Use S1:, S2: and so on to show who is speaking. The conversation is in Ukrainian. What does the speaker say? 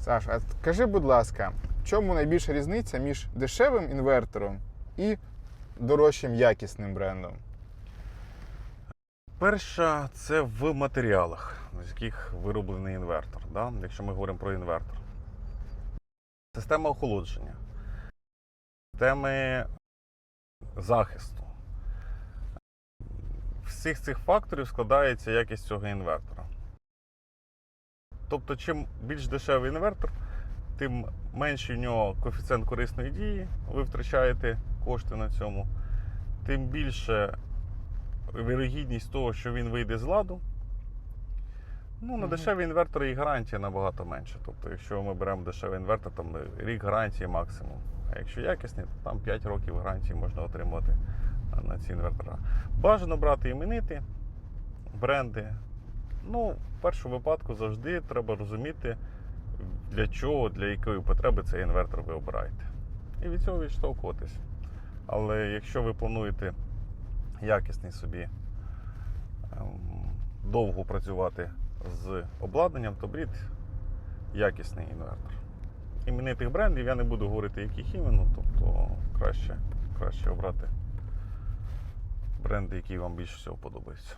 S1: Саш, а скажи, будь ласка, в чому найбільша різниця між дешевим інвертором і дорожчим якісним брендом?
S2: Перша це в матеріалах, з яких вироблений інвертор, да? якщо ми говоримо про інвертор. Система охолодження, системи захисту. Всіх цих факторів складається якість цього інвертора. Тобто, чим більш дешевий інвертор, тим менший в нього коефіцієнт корисної дії, ви втрачаєте кошти на цьому, тим більше вірогідність того, що він вийде з ладу. Ну, на дешеві інвертори і гарантія набагато менше. Тобто, якщо ми беремо дешевий інвертор, там рік гарантії максимум. А якщо якісний, то там 5 років гарантії можна отримати на ці інвертора. Бажано брати іменити, бренди. Ну, в першому випадку завжди треба розуміти, для чого, для якої потреби цей інвертор ви обираєте. І від цього відштовхуватись. Але якщо ви плануєте якісний собі ем, довго працювати з обладнанням, то беріть якісний інвертор. Іменитих брендів я не буду говорити, яких іменно, тобто краще, краще обрати бренди, які вам більше всього подобаються.